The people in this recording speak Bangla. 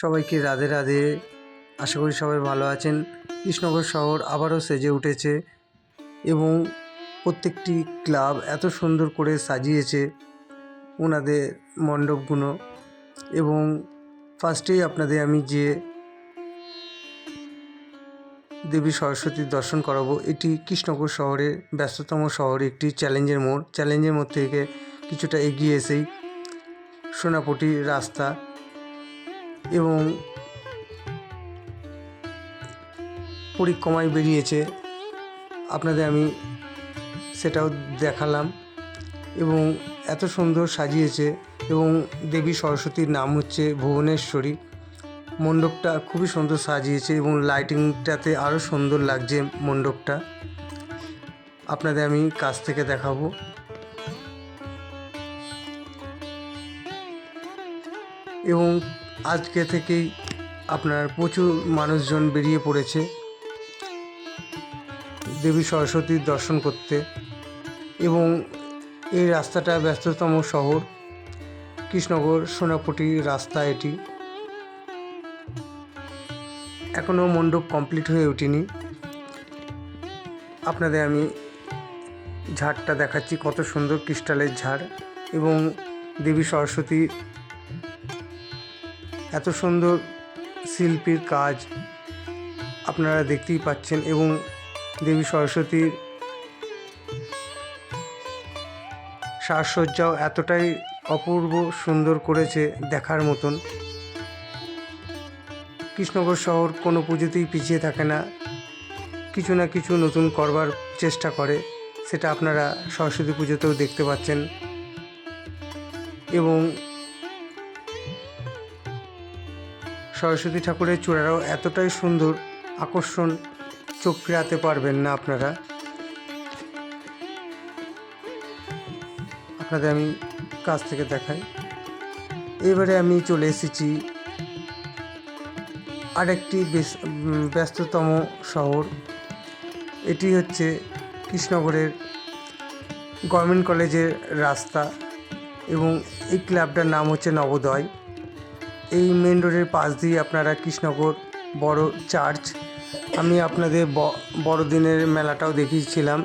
সবাইকে রাধে রাধে। আশা করি সবাই ভালো আছেন। কৃষ্ণনগর শহর আবারও সেজে উঠেছে এবং প্রত্যেকটি ক্লাব এত সুন্দর করে সাজিয়েছে ওনাদের মণ্ডপগুলো এবং ফার্স্টেই আপনাদের আমি যে দেবী সরস্বতীর দর্শন করাবো, এটি কৃষ্ণনগর শহরের ব্যস্ততম শহরে, একটি চ্যালেঞ্জের মোড়। চ্যালেঞ্জের মোড় থেকে কিছুটা এগিয়ে এসেই সোনাপটি রাস্তা এবং পরিক্রমায় বেরিয়েছে। আপনাদের আমি সেটাও দেখালাম এবং এত সুন্দর সাজিয়েছে এবং দেবী সরস্বতীর নাম হচ্ছে ভুবনেশ্বরী। মণ্ডপটা খুবই সুন্দর সাজিয়েছে এবং লাইটিংটাতে আরও সুন্দর লাগছে মণ্ডপটা। আপনাদের আমি কাছ থেকে দেখাবো। এবং আজকে থেকেই আপনার প্রচুর মানুষজন বেরিয়ে পড়েছে। দেবী সরস্বতীর দর্শন করতে এবং এই রাস্তাটা ব্যস্ততম শহর, কৃষ্ণনগর, সোনাপটি রাস্তা এটি। এখনও মণ্ডপ কমপ্লিট হয়ে ওঠেনি। আপনাদের আমি ঝাড়টা দেখাচ্ছি কত সুন্দর ক্রিস্টালের ঝাড় এবং দেবী সরস্বতী এত সুন্দর শিল্পীর কাজ আপনারা দেখতেই পাচ্ছেন এবং দেবী সরস্বতীর সাজসজ্জাও এতটাই অপূর্ব সুন্দর করেছে দেখার মতন। কৃষ্ণনগর শহর কোনো পুজোতেই পিছিয়ে থাকে না। কিছু না কিছু নতুন করবার চেষ্টা করে, সেটা আপনারা সরস্বতী পুজোতেও দেখতে পাচ্ছেন। এবং সরস্বতী ঠাকুরের চূড়ারাও এতটাই সুন্দর আকর্ষণ চোখ ফেরাতে পারবেন না আপনারা। আপনাদের আমি কাছ থেকে দেখাই। এবারে আমি চলে এসেছি আরেকটি ব্যস্ততম শহর। এটি হচ্ছে কৃষ্ণনগরের গভর্নমেন্ট কলেজের রাস্তা এবং এই ক্লাবটার নাম হচ্ছে নবোদয়। এই মেন রোডের পাশ দিয়ে আপনারা কৃষ্ণগর বড় চার্চ আমি আপনাদের বড়দিনের মেলাটাও দেখিয়েছিলাম।